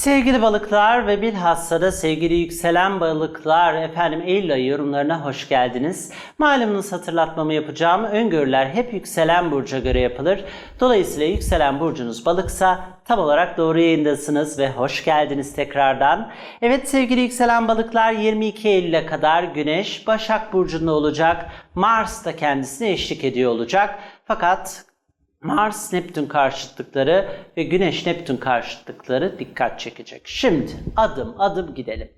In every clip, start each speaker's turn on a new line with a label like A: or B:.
A: Sevgili balıklar ve bilhassa da sevgili yükselen balıklar efendim Eylül ayı yorumlarına hoş geldiniz. Malumunuz hatırlatmamı yapacağım. Öngörüler hep yükselen burca göre yapılır. Dolayısıyla yükselen burcunuz balıksa tam olarak doğru yayındasınız ve hoş geldiniz tekrardan. Evet sevgili yükselen balıklar 22 Eylül'e kadar Güneş Başak Burcu'nda olacak. Mars da kendisine eşlik ediyor olacak. Fakat Mars Neptün karşıtlıkları ve Güneş Neptün karşıtlıkları dikkat çekecek. Şimdi adım adım gidelim.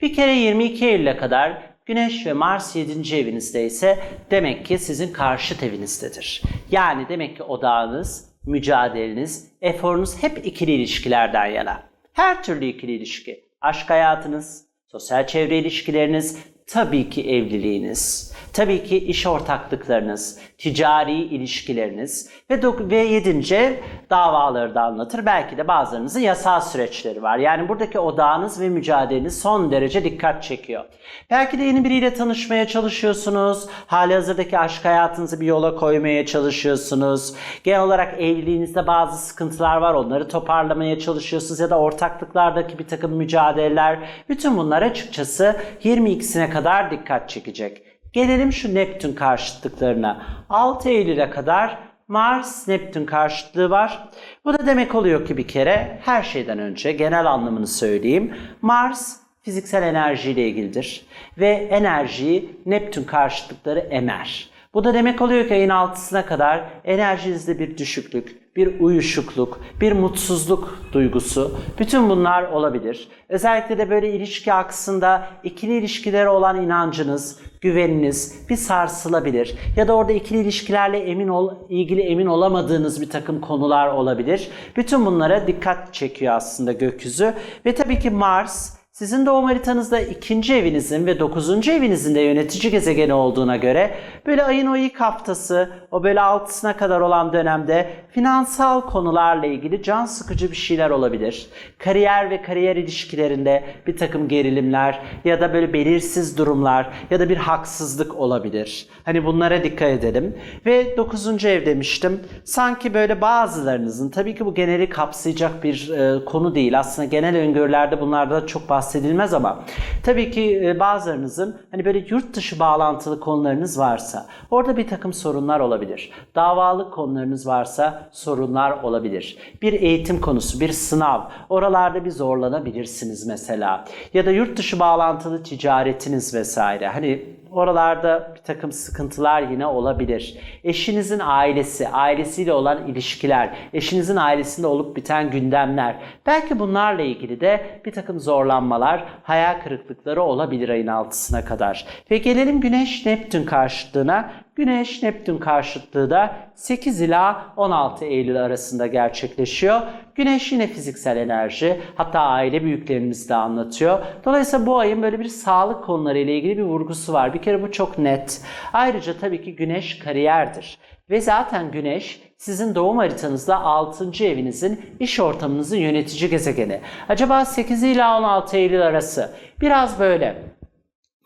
A: Bir kere 22 Eylül'e kadar Güneş ve Mars 7. evinizde ise demek ki sizin karşıt evinizdedir. Yani demek ki odağınız, mücadeleniz, eforunuz hep ikili ilişkilerden yana. Her türlü ikili ilişki, aşk hayatınız, sosyal çevre ilişkileriniz, tabii ki evliliğiniz, tabii ki iş ortaklıklarınız, ticari ilişkileriniz ve, dok- ve yedince davaları da anlatır. Belki de bazılarınızın yasal süreçleri var. Yani buradaki odağınız ve mücadeleniz son derece dikkat çekiyor. Belki de yeni biriyle tanışmaya çalışıyorsunuz. Hali hazırdaki aşk hayatınızı bir yola koymaya çalışıyorsunuz. Genel olarak evliliğinizde bazı sıkıntılar var. Onları toparlamaya çalışıyorsunuz ya da ortaklıklardaki bir takım mücadeleler. Bütün bunlar açıkçası 22'sine kadar dikkat çekecek. Gelelim şu Neptün karşıtlıklarına. 6 Eylül'e kadar Mars Neptün karşıtlığı var. Bu da demek oluyor ki bir kere her şeyden önce genel anlamını söyleyeyim. Mars fiziksel enerjiyle ilgilidir ve enerjiyi Neptün karşıtlıkları emer. Bu da demek oluyor ki ayın 6'sına kadar enerjinizde bir düşüklük, bir uyuşukluk, bir mutsuzluk duygusu, bütün bunlar olabilir. Özellikle de böyle ilişki aksında ikili ilişkilere olan inancınız, güveniniz bir sarsılabilir. Ya da orada ikili ilişkilerle emin ol, ilgili emin olamadığınız bir takım konular olabilir. Bütün bunlara dikkat çekiyor aslında gökyüzü. Ve tabii ki Mars sizin doğum haritanızda ikinci evinizin ve dokuzuncu evinizin de yönetici gezegeni olduğuna göre böyle ayın o ilk haftası, o böyle altısına kadar olan dönemde finansal konularla ilgili can sıkıcı bir şeyler olabilir. Kariyer ve kariyer ilişkilerinde bir takım gerilimler ya da böyle belirsiz durumlar ya da bir haksızlık olabilir. Hani bunlara dikkat edelim. Ve dokuzuncu ev demiştim. Sanki böyle bazılarınızın, tabii ki bu geneli kapsayacak bir e, konu değil. Aslında genel öngörülerde bunlarda çok bahsedilmez ama tabii ki e, bazılarınızın hani böyle yurt dışı bağlantılı konularınız varsa orada bir takım sorunlar olabilir. Davalık konularınız varsa sorunlar olabilir. Bir eğitim konusu, bir sınav oralarda bir zorlanabilirsiniz mesela. Ya da yurt dışı bağlantılı ticaretiniz vesaire. Hani oralarda bir takım sıkıntılar yine olabilir. Eşinizin ailesi, ailesiyle olan ilişkiler, eşinizin ailesinde olup biten gündemler. Belki bunlarla ilgili de bir takım zorlanmalar, hayal kırıklıkları olabilir ayın altısına kadar. Ve gelelim Güneş Neptün karşıtlığına. Güneş Neptün karşıtlığı da 8 ila 16 Eylül arasında gerçekleşiyor. Güneş yine fiziksel enerji, hatta aile büyüklerimiz de anlatıyor. Dolayısıyla bu ayın böyle bir sağlık konuları ile ilgili bir vurgusu var. Bir kere bu çok net. Ayrıca tabii ki Güneş kariyerdir. Ve zaten Güneş sizin doğum haritanızda 6. evinizin iş ortamınızın yönetici gezegeni. Acaba 8 ila 16 Eylül arası biraz böyle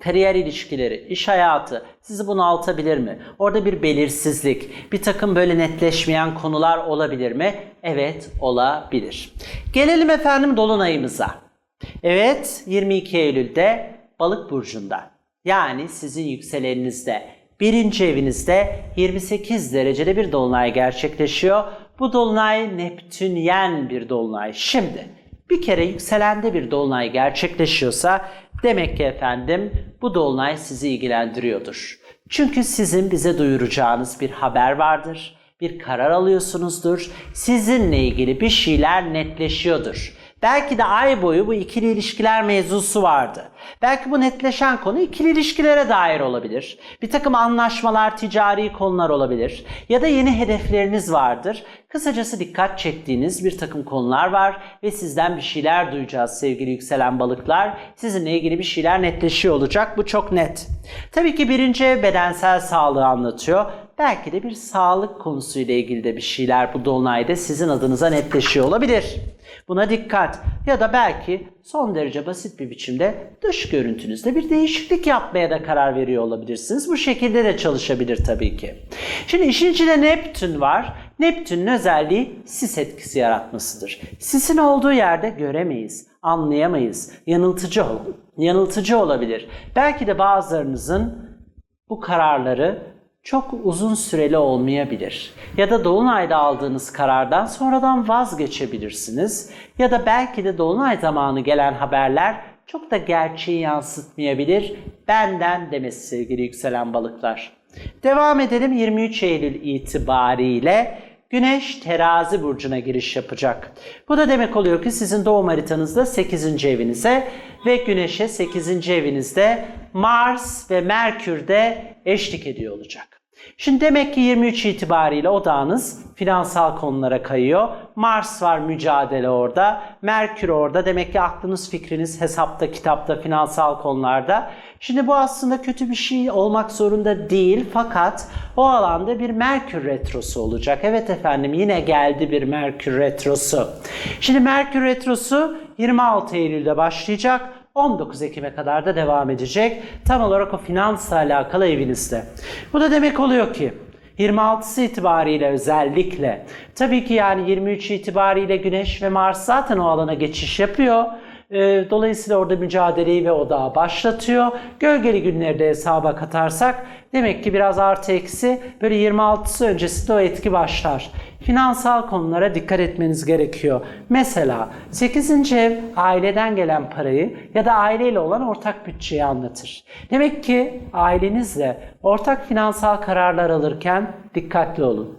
A: kariyer ilişkileri, iş hayatı sizi bunaltabilir mi? Orada bir belirsizlik, bir takım böyle netleşmeyen konular olabilir mi? Evet, olabilir. Gelelim efendim dolunayımıza. Evet, 22 Eylül'de Balık burcunda. Yani sizin yükseleninizde, birinci evinizde 28 derecede bir dolunay gerçekleşiyor. Bu dolunay Neptünyen bir dolunay. Şimdi bir kere yükselende bir dolunay gerçekleşiyorsa demek ki efendim bu dolunay sizi ilgilendiriyordur. Çünkü sizin bize duyuracağınız bir haber vardır, bir karar alıyorsunuzdur, sizinle ilgili bir şeyler netleşiyordur. Belki de ay boyu bu ikili ilişkiler mevzusu vardı. Belki bu netleşen konu ikili ilişkilere dair olabilir. Bir takım anlaşmalar, ticari konular olabilir. Ya da yeni hedefleriniz vardır. Kısacası dikkat çektiğiniz bir takım konular var ve sizden bir şeyler duyacağız sevgili yükselen balıklar. Sizinle ilgili bir şeyler netleşiyor olacak. Bu çok net. Tabii ki birinci ev bedensel sağlığı anlatıyor. Belki de bir sağlık konusuyla ilgili de bir şeyler bu dolunayda sizin adınıza netleşiyor olabilir. Buna dikkat. Ya da belki son derece basit bir biçimde dış görüntünüzde bir değişiklik yapmaya da karar veriyor olabilirsiniz. Bu şekilde de çalışabilir tabii ki. Şimdi işin içinde Neptün var. Neptün'ün özelliği sis etkisi yaratmasıdır. Sisin olduğu yerde göremeyiz, anlayamayız. Yanıltıcı yanıltıcı olabilir. Belki de bazılarınızın bu kararları çok uzun süreli olmayabilir. Ya da dolunayda aldığınız karardan sonradan vazgeçebilirsiniz. Ya da belki de dolunay zamanı gelen haberler çok da gerçeği yansıtmayabilir. Benden demesi sevgili yükselen balıklar. Devam edelim 23 Eylül itibariyle Güneş terazi burcuna giriş yapacak. Bu da demek oluyor ki sizin doğum haritanızda 8. evinize ve Güneş'e 8. evinizde Mars ve Merkür de eşlik ediyor olacak. Şimdi demek ki 23 itibariyle odağınız finansal konulara kayıyor. Mars var mücadele orada. Merkür orada. Demek ki aklınız fikriniz hesapta, kitapta, finansal konularda. Şimdi bu aslında kötü bir şey olmak zorunda değil. Fakat o alanda bir Merkür retrosu olacak. Evet efendim yine geldi bir Merkür retrosu. Şimdi Merkür retrosu 26 Eylül'de başlayacak. 19 Ekim'e kadar da devam edecek. Tam olarak o finansla alakalı evinizde. Bu da demek oluyor ki 26'sı itibariyle özellikle tabii ki yani 23 itibariyle Güneş ve Mars zaten o alana geçiş yapıyor. Ee, Dolayısıyla orada mücadeleyi ve odağı başlatıyor. Gölgeli günleri de hesaba katarsak demek ki biraz artı eksi böyle 26'sı öncesinde o etki başlar. Finansal konulara dikkat etmeniz gerekiyor. Mesela 8. ev aileden gelen parayı ya da aileyle olan ortak bütçeyi anlatır. Demek ki ailenizle ortak finansal kararlar alırken dikkatli olun.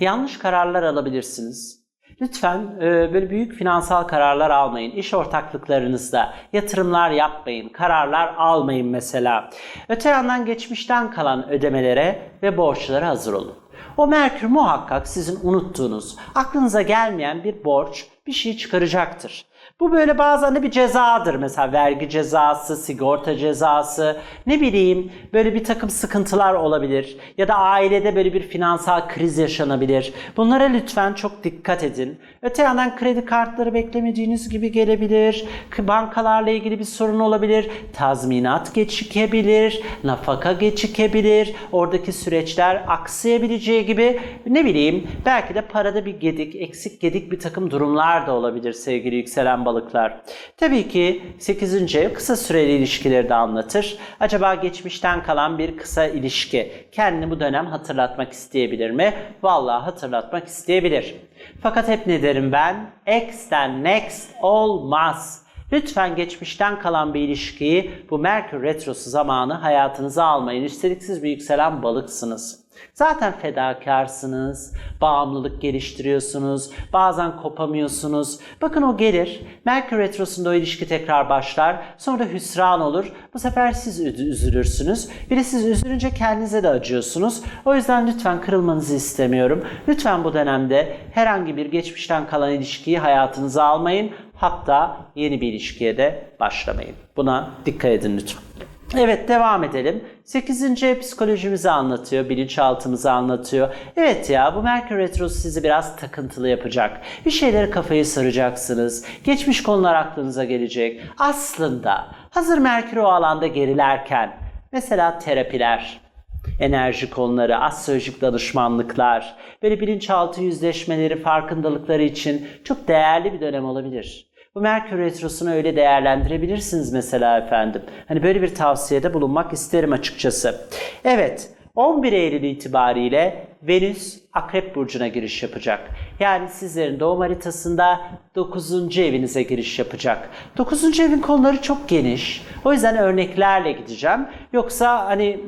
A: Yanlış kararlar alabilirsiniz. Lütfen e, böyle büyük finansal kararlar almayın. İş ortaklıklarınızda yatırımlar yapmayın, kararlar almayın mesela. Öte yandan geçmişten kalan ödemelere ve borçlara hazır olun. O Merkür muhakkak sizin unuttuğunuz, aklınıza gelmeyen bir borç, bir şey çıkaracaktır. Bu böyle bazen de bir cezadır. Mesela vergi cezası, sigorta cezası, ne bileyim böyle bir takım sıkıntılar olabilir. Ya da ailede böyle bir finansal kriz yaşanabilir. Bunlara lütfen çok dikkat edin. Öte yandan kredi kartları beklemediğiniz gibi gelebilir, bankalarla ilgili bir sorun olabilir, tazminat gecikebilir, nafaka gecikebilir, oradaki süreçler aksayabileceği gibi ne bileyim belki de parada bir gedik, eksik gedik bir takım durumlar da olabilir sevgili yükselen balıklar. Tabii ki 8. ev kısa süreli ilişkileri de anlatır. Acaba geçmişten kalan bir kısa ilişki kendini bu dönem hatırlatmak isteyebilir mi? Vallahi hatırlatmak isteyebilir. Fakat hep ne derim ben? X'ten next olmaz. Lütfen geçmişten kalan bir ilişkiyi bu Merkür Retrosu zamanı hayatınıza almayın. Üstelik siz bir yükselen balıksınız. Zaten fedakarsınız, bağımlılık geliştiriyorsunuz, bazen kopamıyorsunuz. Bakın o gelir, Merkür Retrosu'nda o ilişki tekrar başlar, sonra hüsran olur. Bu sefer siz üzülürsünüz. Bir de siz üzülünce kendinize de acıyorsunuz. O yüzden lütfen kırılmanızı istemiyorum. Lütfen bu dönemde herhangi bir geçmişten kalan ilişkiyi hayatınıza almayın. Hatta yeni bir ilişkiye de başlamayın. Buna dikkat edin lütfen. Evet devam edelim. 8. ev psikolojimizi anlatıyor, bilinçaltımızı anlatıyor. Evet ya bu Merkür Retrosu sizi biraz takıntılı yapacak. Bir şeyleri kafayı saracaksınız. Geçmiş konular aklınıza gelecek. Aslında hazır Merkür o alanda gerilerken mesela terapiler, enerji konuları, astrolojik danışmanlıklar, böyle bilinçaltı yüzleşmeleri, farkındalıkları için çok değerli bir dönem olabilir. Bu Merkür Retrosu'nu öyle değerlendirebilirsiniz mesela efendim. Hani böyle bir tavsiyede bulunmak isterim açıkçası. Evet, 11 Eylül itibariyle Venüs Akrep Burcu'na giriş yapacak. Yani sizlerin doğum haritasında 9. evinize giriş yapacak. 9. evin konuları çok geniş. O yüzden örneklerle gideceğim. Yoksa hani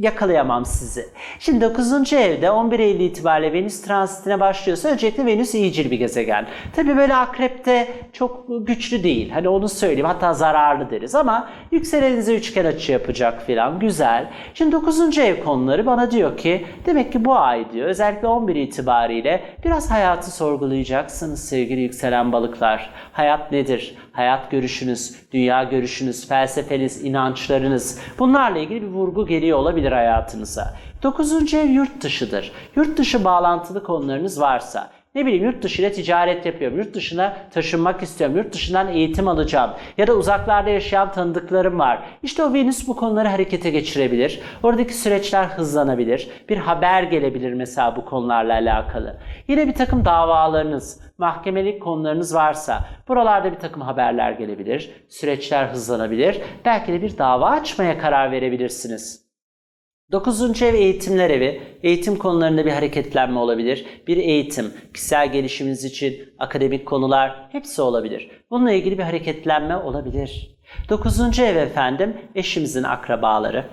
A: yakalayamam sizi. Şimdi 9. evde 11 Eylül itibariyle Venüs transitine başlıyorsa öncelikle Venüs iyicil bir gezegen. Tabi böyle akrepte çok güçlü değil. Hani onu söyleyeyim hatta zararlı deriz ama yükselenize üçgen açı yapacak filan güzel. Şimdi 9. ev konuları bana diyor ki demek ki bu ay diyor özellikle 11 itibariyle biraz hayatı sorgulayacaksınız sevgili yükselen balıklar. Hayat nedir? Hayat görüşünüz, dünya görüşünüz, felsefeniz, inançlarınız bunlarla ilgili bir vurgu geliyor olabilir hayatınıza. 9. ev yurt dışıdır. Yurt dışı bağlantılı konularınız varsa Ne bileyim yurt dışı ile ticaret yapıyorum. Yurt dışına taşınmak istiyorum. Yurt dışından eğitim alacağım. Ya da uzaklarda yaşayan tanıdıklarım var. İşte o Venüs bu konuları harekete geçirebilir. Oradaki süreçler hızlanabilir. Bir haber gelebilir mesela bu konularla alakalı. Yine bir takım davalarınız, mahkemelik konularınız varsa buralarda bir takım haberler gelebilir. Süreçler hızlanabilir. Belki de bir dava açmaya karar verebilirsiniz. Dokuzuncu ev eğitimler evi. Eğitim konularında bir hareketlenme olabilir. Bir eğitim, kişisel gelişiminiz için akademik konular hepsi olabilir. Bununla ilgili bir hareketlenme olabilir. Dokuzuncu ev efendim eşimizin akrabaları.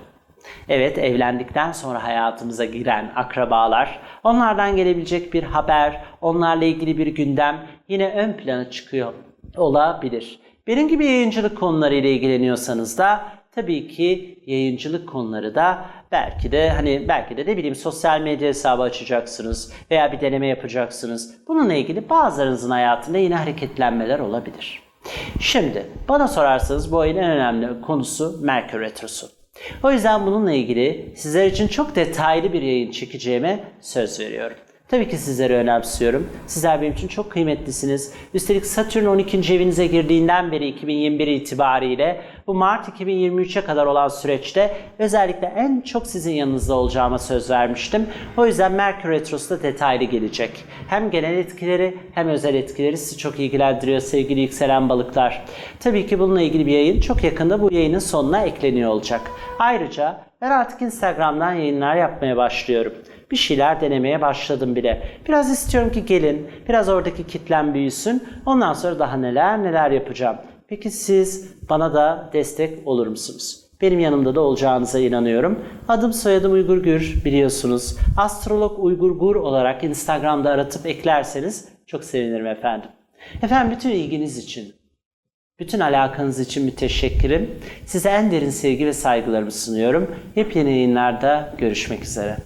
A: Evet evlendikten sonra hayatımıza giren akrabalar. Onlardan gelebilecek bir haber, onlarla ilgili bir gündem yine ön plana çıkıyor olabilir. Benim gibi yayıncılık konuları ile ilgileniyorsanız da tabii ki yayıncılık konuları da belki de hani belki de ne bileyim sosyal medya hesabı açacaksınız veya bir deneme yapacaksınız. Bununla ilgili bazılarınızın hayatında yine hareketlenmeler olabilir. Şimdi bana sorarsanız bu ayın en önemli konusu Merkür Retrosu. O yüzden bununla ilgili sizler için çok detaylı bir yayın çekeceğime söz veriyorum. Tabii ki sizleri önemsiyorum. Sizler benim için çok kıymetlisiniz. Üstelik Satürn 12. evinize girdiğinden beri 2021 itibariyle bu Mart 2023'e kadar olan süreçte özellikle en çok sizin yanınızda olacağıma söz vermiştim. O yüzden Merkür Retrosu da detaylı gelecek. Hem genel etkileri hem özel etkileri sizi çok ilgilendiriyor sevgili yükselen balıklar. Tabii ki bununla ilgili bir yayın çok yakında bu yayının sonuna ekleniyor olacak. Ayrıca ben artık Instagram'dan yayınlar yapmaya başlıyorum bir şeyler denemeye başladım bile. Biraz istiyorum ki gelin, biraz oradaki kitlem büyüsün. Ondan sonra daha neler neler yapacağım. Peki siz bana da destek olur musunuz? Benim yanımda da olacağınıza inanıyorum. Adım soyadım Uygur Gür biliyorsunuz. Astrolog Uygur Gur olarak Instagram'da aratıp eklerseniz çok sevinirim efendim. Efendim bütün ilginiz için, bütün alakanız için müteşekkirim. Size en derin sevgi ve saygılarımı sunuyorum. Yepyeni yayınlarda görüşmek üzere.